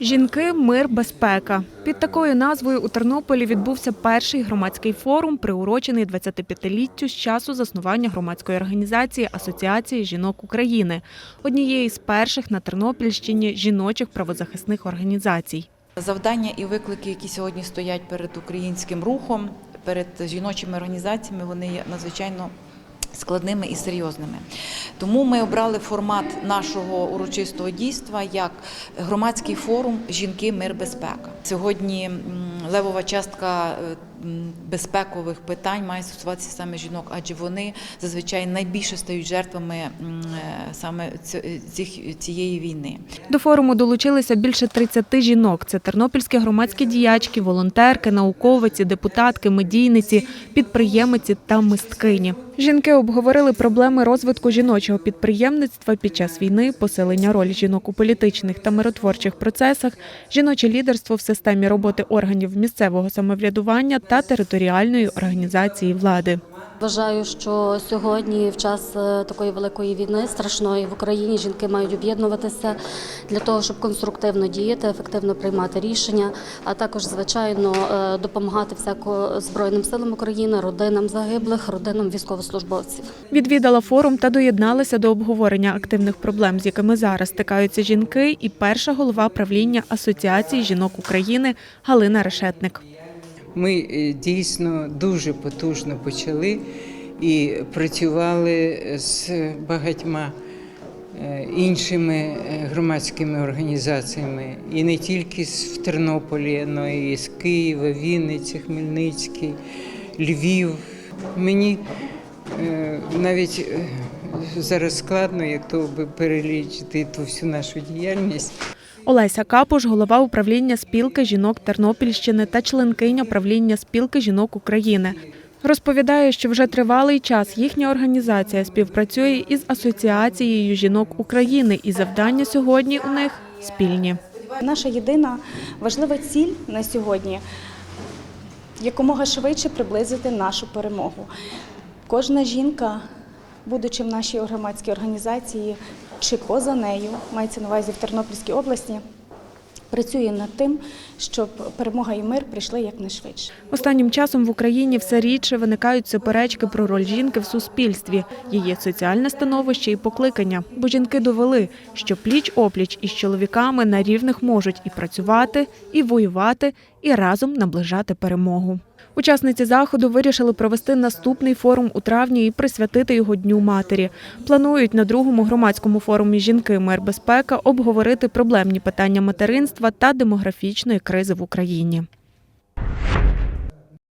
Жінки, мир, безпека. Під такою назвою у Тернополі відбувся перший громадський форум, приурочений 25-літтю з часу заснування громадської організації Асоціації жінок України, однієї з перших на Тернопільщині жіночих правозахисних організацій. Завдання і виклики, які сьогодні стоять перед українським рухом, перед жіночими організаціями, вони є надзвичайно складними і серйозними. Тому ми обрали формат нашого урочистого дійства як громадський форум Жінки, мир, безпека. Сьогодні левова частка е, безпекових питань має стосуватися саме жінок, адже вони зазвичай найбільше стають жертвами е, саме цих- цієї війни. До форуму долучилися більше 30 жінок. Це тернопільські громадські діячки, волонтерки, науковиці, депутатки, медійниці, підприємиці та мисткині. Жінки обговорили проблеми розвитку жіночого підприємництва під час війни, посилення ролі жінок у політичних та миротворчих процесах, жіноче лідерство в системі роботи органів місцевого самоврядування та територіальної організації влади. Вважаю, що сьогодні, в час е, такої великої війни, страшної в Україні, жінки мають об'єднуватися для того, щоб конструктивно діяти, ефективно приймати рішення, а також, звичайно, е, допомагати всяко Збройним силам України, родинам загиблих, родинам військовослужбовців. Відвідала форум та доєдналася до обговорення активних проблем, з якими зараз стикаються жінки, і перша голова правління Асоціації жінок України Галина Решетник. Ми е, дійсно дуже потужно почали і працювали з багатьма е, іншими е, громадськими організаціями, і не тільки в Тернополі, але і з Києва, Вінниця, Хмельницький, Львів. Мені навіть зараз складно, як то би перелічити ту всю нашу діяльність. Олеся Капуш, голова управління спілки жінок Тернопільщини та членкиня правління спілки жінок України. Розповідає, що вже тривалий час їхня організація співпрацює із Асоціацією жінок України, і завдання сьогодні у них спільні. Наша єдина важлива ціль на сьогодні якомога швидше приблизити нашу перемогу. Кожна жінка, будучи в нашій громадській організації чи поза нею, мається на увазі в Тернопільській області, працює над тим, щоб перемога і мир прийшли якнайшвидше. Останнім часом в Україні все рідше виникають суперечки про роль жінки в суспільстві, її соціальне становище і покликання. Бо жінки довели, що пліч опліч із чоловіками на рівних можуть і працювати, і воювати, і разом наближати перемогу. Учасниці заходу вирішили провести наступний форум у травні і присвятити його Дню матері. Планують на другому громадському форумі Жінки мир безпека обговорити проблемні питання материнства та демографічної кризи в Україні.